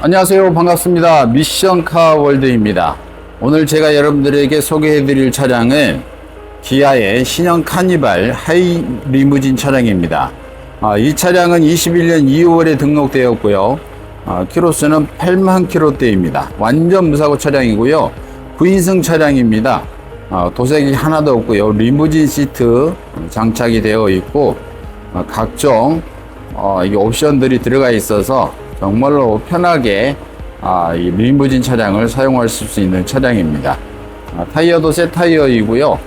안녕하세요. 반갑습니다. 미션카 월드입니다. 오늘 제가 여러분들에게 소개해 드릴 차량은 기아의 신형 카니발 하이 리무진 차량입니다. 아, 이 차량은 21년 2월에 등록되었고요. 아, 키로수는 8만 키로대입니다. 완전 무사고 차량이고요. 9인승 차량입니다. 아, 도색이 하나도 없고요. 리무진 시트 장착이 되어 있고 아, 각종 어, 이 옵션들이 들어가 있어서 정말로 편하게 아, 이 리무진 차량을 사용하실 수 있는 차량입니다. 아, 타이어도 새 타이어이고요. 어,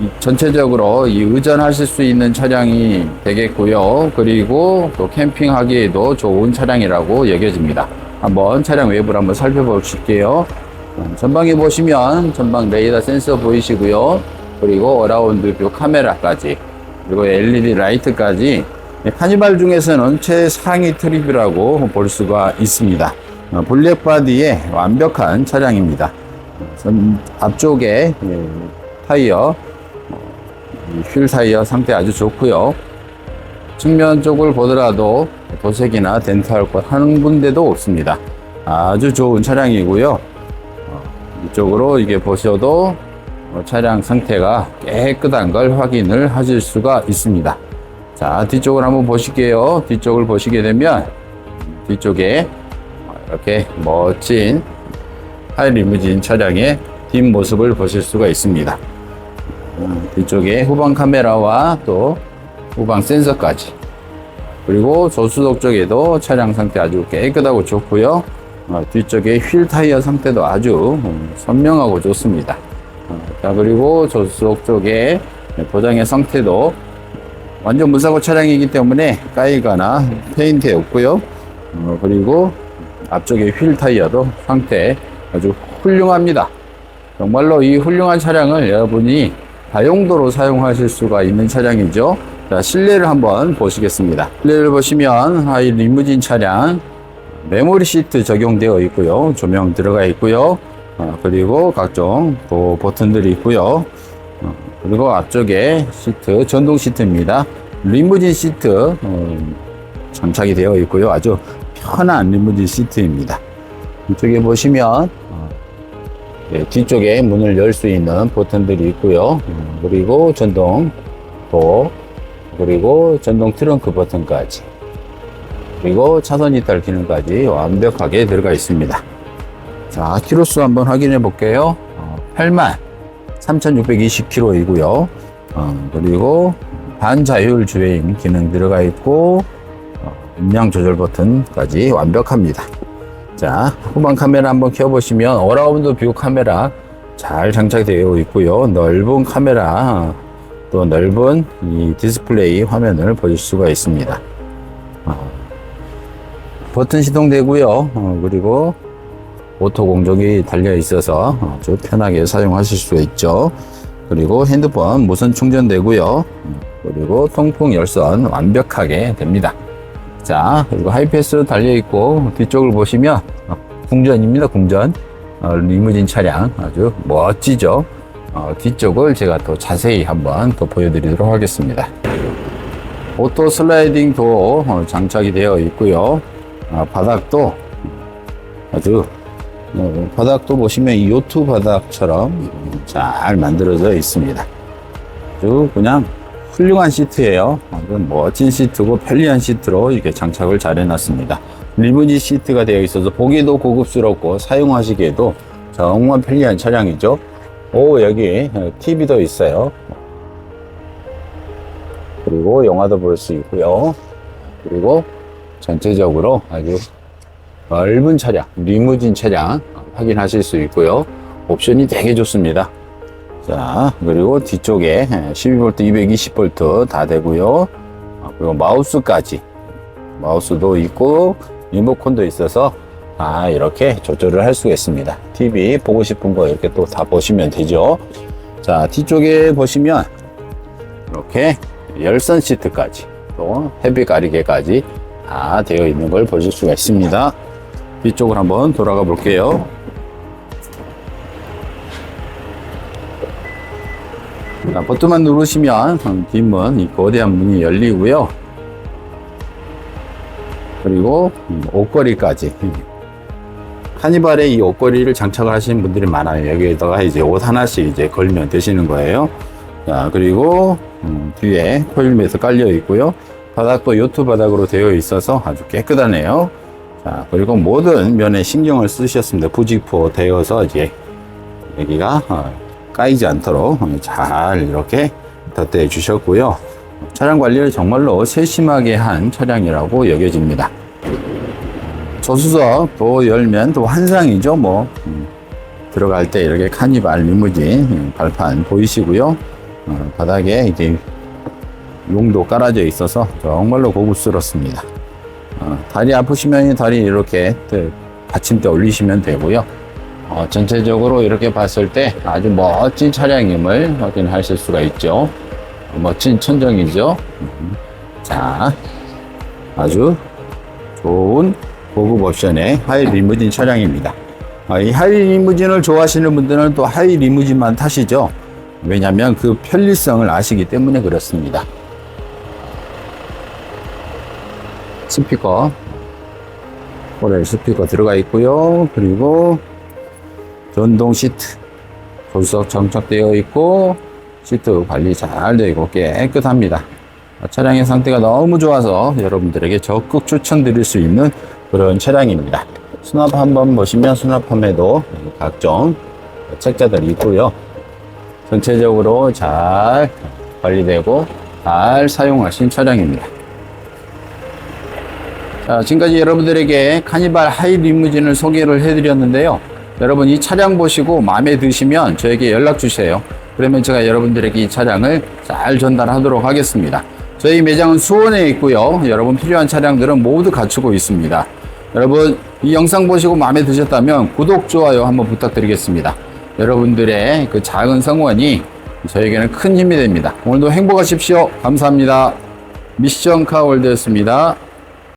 이 전체적으로 이 의전하실 수 있는 차량이 되겠고요. 그리고 또 캠핑하기에도 좋은 차량이라고 여겨집니다. 한번 차량 외부를 한번 살펴보실게요. 어, 전방에 보시면 전방 레이더 센서 보이시고요. 그리고 어라운드 뷰 카메라까지 그리고 LED 라이트까지 네, 카니발 중에서는 최상위 트립이라고 볼 수가 있습니다. 어, 블랙바디의 완벽한 차량입니다. 전 앞쪽에 예, 타이어, 어, 이휠 타이어 상태 아주 좋고요. 측면 쪽을 보더라도 도색이나 덴탈 것한 군데도 없습니다. 아주 좋은 차량이고요. 어, 이쪽으로 이게 보셔도 어, 차량 상태가 깨끗한 걸 확인을 하실 수가 있습니다. 자, 뒤쪽을 한번 보실게요. 뒤쪽을 보시게 되면 뒤쪽에 이렇게 멋진 하이 리무진 차량의 뒷모습을 보실 수가 있습니다. 음, 뒤쪽에 후방 카메라와 또 후방 센서까지 그리고 조수석 쪽에도 차량 상태 아주 깨끗하고 좋고요. 어, 뒤쪽에 휠 타이어 상태도 아주 음, 선명하고 좋습니다. 어, 자 그리고 조수석 쪽에 도장의 상태도 완전 무사고 차량이기 때문에 까이거나 페인트 없고요. 어, 그리고 앞쪽에 휠 타이어도 상태 아주 훌륭합니다. 정말로 이 훌륭한 차량을 여러분이 다용도로 사용하실 수가 있는 차량이죠. 자, 실내를 한번 보시겠습니다. 실내를 보시면 아, 이 리무진 차량 메모리 시트 적용되어 있고요. 조명 들어가 있고요. 어, 그리고 각종 또 버튼들이 있고요. 어, 그리고 앞쪽에 시트 전동 시트입니다. 리무진 시트 어, 장착이 되어 있고요. 아주 편한 리무진 시트입니다. 이쪽에 보시면 어, 네, 뒤쪽에 문을 열 수 있는 버튼들이 있고요. 음, 그리고 전동 도 그리고 전동 트렁크 버튼까지 그리고 차선 이탈 기능까지 완벽하게 들어가 있습니다. 자, 키로수 한번 확인해 볼게요. 어, 8만 3,620km이고요. 어, 그리고 반자율 주행 기능 들어가 있고 어, 음량 조절 버튼까지 완벽합니다. 자, 후방 카메라 한번 켜보시면 어라운드 뷰 카메라 잘 장착되어 있고요. 넓은 카메라 또 넓은 이 디스플레이 화면을 보실 수가 있습니다. 어, 버튼 시동되고요. 어, 그리고 오토 공정이 달려 있어서 아주 편하게 사용하실 수 있죠. 그리고 핸드폰 무선 충전되고요. 그리고 통풍 열선 완벽하게 됩니다. 자, 그리고 하이패스 달려 있고 뒤쪽을 보시면 어, 궁전입니다. 궁전. 어, 리무진 차량 아주 멋지죠. 어, 뒤쪽을 제가 또 자세히 한번 또 보여드리도록 하겠습니다. 오토 슬라이딩 도 어, 장착이 되어 있고요. 아, 바닥도 아주 어, 바닥도 보시면 이 요트 바닥처럼 잘 만들어져 있습니다. 아주 그냥 훌륭한 시트예요. 아주 멋진 시트고 편리한 시트로 이렇게 장착을 잘 해놨습니다. 리무진 시트가 되어 있어서 보기도 고급스럽고 사용하시기에도 정말 편리한 차량이죠. 오 여기 TV도 있어요. 그리고 영화도 볼 수 있고요. 그리고 전체적으로 아주 넓은 차량, 리무진 차량 확인하실 수 있고요. 옵션이 되게 좋습니다. 자, 그리고 뒤쪽에 12V, 220V 다 되고요. 아, 그리고 마우스까지. 마우스도 있고, 리모컨도 있어서, 아, 이렇게 조절을 할 수가 있습니다. TV 보고 싶은 거 이렇게 또 다 보시면 되죠. 자, 뒤쪽에 보시면, 이렇게 열선 시트까지, 또 헤비 가리개까지 다 되어 있는 걸 보실 수가 있습니다. 뒤쪽을 한번 돌아가 볼게요. 자, 버튼만 누르시면 뒷문, 이 거대한 문이 열리고요. 그리고 음, 옷걸이까지. 카니발에 이 옷걸이를 장착을 하시는 분들이 많아요. 여기에다가 이제 옷 하나씩 이제 걸면 되시는 거예요. 자, 그리고 음, 뒤에 코일매트 깔려 있고요. 바닥도 요트 바닥으로 되어 있어서 아주 깨끗하네요. 자, 그리고 모든 면에 신경을 쓰셨습니다. 부직포 되어서 이제 여기가 어, 까이지 않도록 어, 잘 이렇게 덧대해 주셨고요. 차량 관리를 정말로 세심하게 한 차량이라고 여겨집니다. 조수석 도 열면 또 환상이죠, 뭐. 음, 들어갈 때 이렇게 카니발 리무진 음, 발판 보이시고요. 어, 바닥에 이제 용도 깔아져 있어서 정말로 고급스럽습니다. 어, 다리 아프시면 이 다리 이렇게 또 받침대 올리시면 되고요. 어, 전체적으로 이렇게 봤을 때 아주 멋진 차량임을 확인하실 수가 있죠. 어, 멋진 천정이죠. 음, 자, 아주 좋은 고급 옵션의 하이 리무진 차량입니다. 아, 이 하이 리무진을 좋아하시는 분들은 또 하이 리무진만 타시죠. 왜냐하면 그 편리성을 아시기 때문에 그렇습니다. 스피커, 코렐 스피커 들어가 있고요. 그리고 전동 시트, 조수석 장착되어 있고 시트 관리 잘 되어 있고 깨끗합니다. 아, 차량의 상태가 너무 좋아서 여러분들에게 적극 추천드릴 수 있는 그런 차량입니다. 수납 한번 보시면 수납함에도 각종 책자들이 있고요. 전체적으로 잘 관리되고 잘 사용하신 차량입니다. 자, 지금까지 여러분들에게 카니발 하이 리무진을 소개를 해드렸는데요. 여러분 이 차량 보시고 마음에 드시면 저에게 연락 주세요. 그러면 제가 여러분들에게 이 차량을 잘 전달하도록 하겠습니다. 저희 매장은 수원에 있고요. 여러분 필요한 차량들은 모두 갖추고 있습니다. 여러분 이 영상 보시고 마음에 드셨다면 구독, 좋아요 한번 부탁드리겠습니다. 여러분들의 그 작은 성원이 저에게는 큰 힘이 됩니다. 오늘도 행복하십시오. 감사합니다. 미션 카월드였습니다.